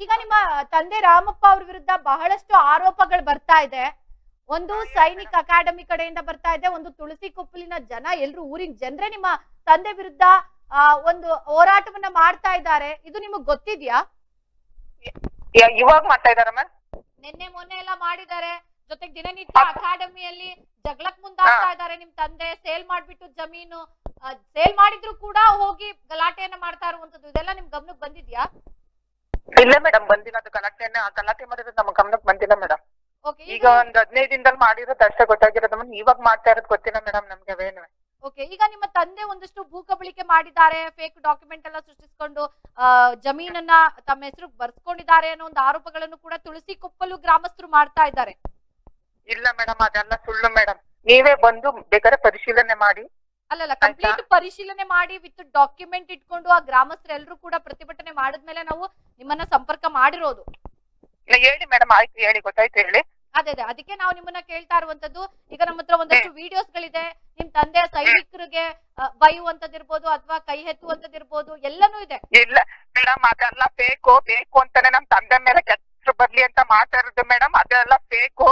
ಈಗ ನಿಮ್ಮ ತಂದೆ ರಾಮಪ್ಪ ಅವ್ರ ವಿರುದ್ಧ ಬಹಳಷ್ಟು ಆರೋಪಗಳು ಬರ್ತಾ ಇದೆ. ಒಂದು ಸೈನಿಕ್ ಅಕಾಡೆಮಿ ಕಡೆಯಿಂದ ಬರ್ತಾ ಇದೆ ಒಂದು ತುಳಸಿ ಕುಪ್ಪಲಿನ ಜನ ಎಲ್ರು ಊರಿನ ಜನರೇ ನಿಮ್ಮ ತಂದೆ ವಿರುದ್ಧ ಒಂದು ಹೋರಾಟವನ್ನ ಮಾಡ್ತಾ ಇದ್ದಾರೆ. ಇದು ನಿಮಗ್ ಗೊತ್ತಿದ್ಯಾ? ಇವಾಗ ಮಾಡ್ತಾ ಇದಾರ ನಿನ್ನೆ ಮೊನ್ನೆ ಎಲ್ಲ ಮಾಡಿದ್ದಾರೆ. ಜೊತೆಗೆ ದಿನನಿತ್ಯ ಅಕಾಡೆಮಿಯಲ್ಲಿ ಜಗಳಕ್ ಮುಂದಾಗ್ತಾ ಇದ್ದಾರೆ ನಿಮ್ ತಂದೆ. ಸೇಲ್ ಮಾಡ್ಬಿಟ್ಟು ಜಮೀನು ಸೇಲ್ ಮಾಡಿದ್ರು ಕೂಡ ಹೋಗಿ ಗಲಾಟೆಯನ್ನ ಮಾಡ್ತಾ ಇರುವಂತದ್ದು ಇದೆಲ್ಲ ನಿಮ್ ಗಮನಕ್ಕೆ ಬಂದಿದ್ಯಾ? ಇಲ್ಲ ಮೇಡಮ್ ಬಂದಿಲ್ಲ ಅದು ಗಲಾಟೆಯನ್ನ. ಆ ಗಲಾಟೆ ಮಾಡಿರೋದು ನಮ್ಮ ಗಮನಕ್ಕೆ ಬಂದಿಲ್ಲ ಮೇಡಮ್ ಓಕೆ ಈಗ ಒಂದ್ ಹದಿನೈದು ದಿನದಲ್ಲಿ ಮಾಡಿರೋದು ಅಷ್ಟೇ ಗೊತ್ತಾಗಿರೋದು. ಇವಾಗ ಮಾಡ್ತಾ ಇರೋದು ಗೊತ್ತಿಲ್ಲ ಮೇಡಮ್ ನಮ್ಗೆ ಅವೇನು. ಓಕೆ ಈಗ ನಿಮ್ಮ ತಂದೆ ಒಂದಷ್ಟು ಭೂ ಕಬಳಿಕೆ ಮಾಡಿದ್ದಾರೆ ಫೇಕ್ ಡಾಕ್ಯುಮೆಂಟ್ ಎಲ್ಲ ಸೃಷ್ಟಿಸಿಕೊಂಡು ಜಮೀನನ್ನ ತಮ್ಮ ಹೆಸರು ಬರ್ಸ್ಕೊಂಡಿದ್ದಾರೆ ಅನ್ನೋ ಒಂದು ಆರೋಪಗಳನ್ನು ಕೂಡ ತುಳಸಿ ಕೊಪ್ಪಲು ಗ್ರಾಮಸ್ಥರು ಮಾಡ್ತಾ ಇದ್ದಾರೆ. ಇಲ್ಲ ಮೇಡಮ್ ಅದೆಲ್ಲ ಸುಳ್ಳು ಮೇಡಮ್ ನೀವೇ ಬಂದು ಬೇಕಾದ್ರೆ ಪರಿಶೀಲನೆ ಮಾಡಿ. ಅಲ್ಲಲ್ಲ ಕಂಪ್ಲೀಟ್ ಪರಿಶೀಲನೆ ಮಾಡಿ ವಿತ್ ಡಾಕ್ಯುಮೆಂಟ್ ಇಟ್ಕೊಂಡು ಆ ಗ್ರಾಮಸ್ಥರೆಲ್ಲರೂ ಕೂಡ ಪ್ರತಿಭಟನೆ ಮಾಡಿದ್ಮೇಲೆ ನಾವು ನಿಮ್ಮನ್ನ ಸಂಪರ್ಕ ಮಾಡಿರೋದು. ಇಲ್ಲ, ಹೇಳಿ ಮೇಡಮ್ ಆಯ್ತು ಹೇಳಿ ಗೊತ್ತಾಯ್ತು ಹೇಳಿ. ಅದೇ ಅದೇ ಅದಕ್ಕೆ ನಾವು ನಿಮ್ಮನ್ನ ಕೇಳ್ತಾ ಇರುವಂತದ್ದು ಈಗ ನಮ್ಮ ಹತ್ರ ಒಂದಷ್ಟು ವಿಡಿಯೋಸ್ ಗಳಿದೆ ನಿಮ್ ತಂದೆ ಸೈನಿಕರಿಗೆ ಬೈಯುವಂತದ್ ಬೈಯುವಂತದಿರ್ಬೋದು ಅಥವಾ ಕೈ ಎತ್ತುವಂತದಿರ್ಬೋದು ಎಲ್ಲನೂ ಇದೆ. ಇಲ್ಲ ಮೇಡಮ್ ಅದೆಲ್ಲ ಬೇಕು ಬೇಕು ಅಂತಾನೆ ನಮ್ ತಂದೆ ಮೇಲೆ ಕೆಟ್ಟ ಬರ್ಲಿ ಅಂತ ಮಾತಾಡೋದು ಮೇಡಮ್ ಅದೆಲ್ಲ ಬೇಕು.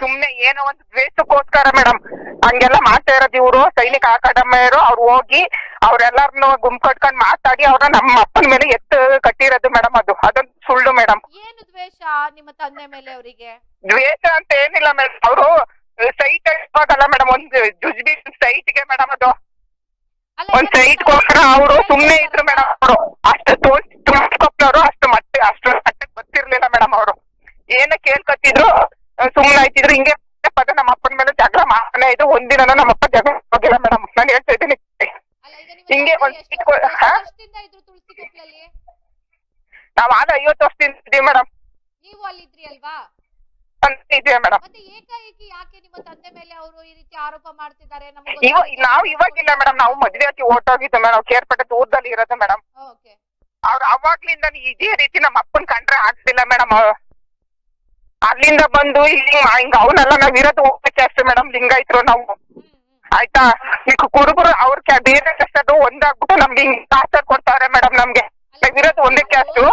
ಸುಮ್ನೆ ಏನೋ ಒಂದು ದ್ವೇಷಕ್ಕೋಸ್ಕರ ಮೇಡಮ್ ಹಂಗೆಲ್ಲ ಮಾಡ್ತಾ ಇರೋದು ಇವ್ರು. ಸೈನಿಕ ಅಕಾಡೆಮಿಯರು ಅವ್ರು ಹೋಗಿ ಅವ್ರೆಲ್ಲಾರ್ನು ಗುಂಪು ಕಟ್ಕೊಂಡ್ ಮಾತಾಡಿ ಅವ್ರ ನಮ್ಮ ಅಪ್ಪನ ಮೇಲೆ ಎತ್ತು ಕಟ್ಟಿರೋದು ಮೇಡಮ್ ಅದು. ಅದೊಂದು ಸುಳ್ಳು ಮೇಡಮ್ ಏನು ದ್ವೇಷ ನಿಮ್ಮ ತಂದೆ ಮೇಲೆ ಅವರಿಗೆ? ದ್ವೇಷ ಅಂತ ಏನಿಲ್ಲ ಮೇಡಮ್ ಅವರು ಸೈಟ್ ಇವಾಗಲ್ಲ ಮೇಡಮ್ ಒಂದು ಜುಜ್ಬಿ ಸೈಟ್ಗೆ ಮೇಡಮ್ ಅದು. ಒಂದ್ ಈಗ ಸೈಟ್ ಗೋಸ್ಕರ ಅವರು ಸುಮ್ನೆ ಇದ್ರು ಮೇಡಮ್ ಅವರು. ಅಷ್ಟು ತೋರ್ಸ್ಕೊಪ್ನವ್ರು ಅಷ್ಟು ಮತ್ತೆ ಅಷ್ಟು ಮಟ್ಟಕ್ಕೆ ಗೊತ್ತಿರ್ಲಿಲ್ಲ ಮೇಡಮ್ ಅವರು. ಏನ ಕೇಳ್ಕೊತಿದ್ರು? ಸುಮ್ನೆ ಆಯ್ತಿದ್ರು. ಹಿಂಗೆ ಪದ ನಮ್ಮ ಅಪ್ಪನ ಮೇಲೆ ಜಗಳ ಮಾಡ್ತಾನೆ ಇದು ಒಂದಿನ ನಮ್ಮ ಅಪ್ಪ ಜಗಳ ಹೋಗಿಲ್ಲ ಮೇಡಮ್. ನಾನು ಹೇಳ್ತಾ ಇದ್ದೀನಿ. ಹಿಂಗೆ ಒಂದ್ ನಾವ್ ಆದ ಐವತ್ತು ವರ್ಷದಿಂದ ಇದೀವಿ ಮೇಡಮ್. ನೀವು ಅಲ್ಲಿದ್ರಿ ಅಲ್ವಾ? ಇದೀವಿ ಮೇಡಮ್. ಮತ್ತೆ ಏಕಾಏಕಿ ಯಾಕೆ ನಿಮ್ಮ ತಂದೆ ಮೇಲೆ ಅವರು ಈ ರೀತಿ ಆರೋಪ ಮಾಡ್ತಿದ್ದಾರೆ? ನಮಗೆ ನಾವು ಇವಾಗಿಲ್ಲ ಮೇಡಮ್. ನಾವು ಮದ್ವೆ ಆಗಿ ಓಟೋಗಿದ್ದು ಮೇಡಮ್. ಕೇರ್ಪಟ್ಟೆ ದೂರದಲ್ಲಿ ಇರೋದು ಮೇಡಮ್. ಓಕೆ. ಅವ್ರು ಅವಾಗ್ಲಿಂದ ಇದೇ ರೀತಿ ನಮ್ಮ ಅಪ್ಪನ್ ಕಂಡ್ರೆ ಆಗ್ತಿಲ್ಲ ಮೇಡಮ್ ಅಲ್ಲಿಂದ ಬಂದು ಇಲ್ಲಿ ಹಿಂಗ ಅವನ್ನೆಲ್ಲ ನಾವ್ ಇರೋದು ಹೋಗಕ್ಕೆ ಅಷ್ಟೇ ಮೇಡಮ್ ಲಿಂಗಾಯ್ತರು ನಾವು. ಆಯ್ತಾ? ಈಗ ಕುರುಬರು ಅವ್ರ ಬೇರೆ ಕಷ್ಟದು ಒಂದಾಗ್ಬಿಟ್ಟು ನಮ್ಗೆ ಹಿಂಗ್ ಟಾರ್ಚರ್ ಕೊಡ್ತಾರೆ ಮೇಡಮ್ ನಮ್ಗೆ. ನಾವ್ ಇರೋದು ಒಂದೇ ಕ್ಯಾಸ್ಟು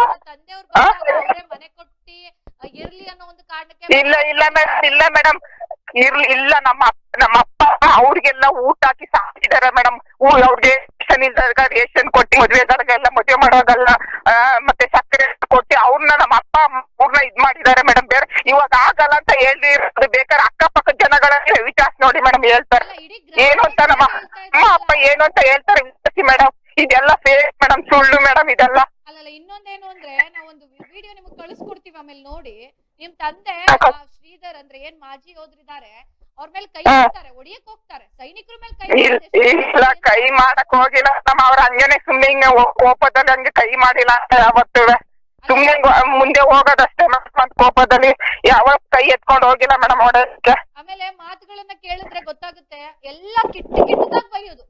ಇಲ್ಲ ಇಲ್ಲ ಮೇಡಮ್ ಇಲ್ಲ ಮೇಡಮ್. ಇರ್ಲಿ ಇಲ್ಲ ನಮ್ಮ ನಮ್ಮ ಅಪ್ಪ ಅವ್ರಿಗೆಲ್ಲ ಊಟ ಹಾಕಿ ಸಾಕಿದಾರೆ ಮೇಡಮ್. ಅವ್ರಿಗೆ ರೇಷನ್ ಇದ್ದಾಗ ರೇಷನ್ ಕೊಟ್ಟು ಎಲ್ಲ ಮದ್ವೆ ಮಾಡೋದಲ್ಲ. ಮತ್ತೆ ಸಕ್ಕರೆ ಕೊಟ್ಟು ಅವ್ರನ್ನ ನಮ್ಮ ಅಪ್ಪ ಅಮ್ಮನ ಇದ್ ಮಾಡಿದ್ದಾರೆ ಮೇಡಮ್ ಬೇರೆ ಇವಾಗ ಆಗಲ್ಲ ಅಂತ ಹೇಳಿ ಬೇಕಾದ್ರೆ ಅಕ್ಕಪಕ್ಕ ಜನಗಳನ್ನ ವಿಚಾರಿಸಿ ನೋಡಿ ಮೇಡಮ್ ಹೇಳ್ತಾರೆ. ಏನು ಅಂತ ನಮ್ಮ ಅಮ್ಮ ಅಪ್ಪ. ಏನು ಅಂತ ಹೇಳ್ತಾರೆ ವಿಚಾರಿಸಿ ಮೇಡಮ್ ಇದೆಲ್ಲ ಫೇಕ್ ಮೇಡಮ್ ಸುಳ್ಳು ಮೇಡಮ್ ಇದೆಲ್ಲ. ಅಲ್ಲಲ್ಲ ಇನ್ನೊಂದೇನು ಅಂದ್ರೆ ನಾವೊಂದು ವಿಡಿಯೋ ನಿಮಗೆ ಕಳಿಸ್ಕೊಡ್ತೀವಿ ಆಮೇಲೆ ನೋಡಿ. ನಿಮ್ ತಂದೆ ಶ್ರೀಧರ್ ಅಂದ್ರೆ ಏನ್ ಮಾಜಿ ಯೋಧರಿದ್ದಾರೆ ಅವ್ರ ಮೇಲೆ ಕೈ. ಹಾಕ್ತಾರೆ ಹೋಗ್ತಾರೆ. ಸೈನಿಕರ ಮೇಲೆ ಕೈ. ಇಲ್ಲ ಕೈ ಮಾಡಕ್ ಹೋಗಿಲ್ಲ. ನಮ್ಮ ಅವ್ರ ಹಂಗೇನೆ ಸುಮ್ನೆ ಹಿಂಗೆ ಕೋಪದಲ್ಲಿ ಹಂಗೆ ಕೈ ಮಾಡಿಲ್ಲ ಅಂತ ಯಾವತ್ತೂ. ಸುಮ್ನೆ ಮುಂದೆ ಹೋಗೋದಷ್ಟೇ ಕೋಪದಲ್ಲಿ ಯಾವ ಕೈ ಎತ್ಕೊಂಡು ಹೋಗಿಲ್ಲ ಮೇಡಮ್ ಹೊಡೋದಕ್ಕೆ ಆಮೇಲೆ ಮಾತುಗಳನ್ನ ಕೇಳಿದ್ರೆ ಗೊತ್ತಾಗುತ್ತೆ ಎಲ್ಲಾ ಕಿಟ್ಟು ಕಿಟ್ಟದಾಗ ಬೈಯೋದು.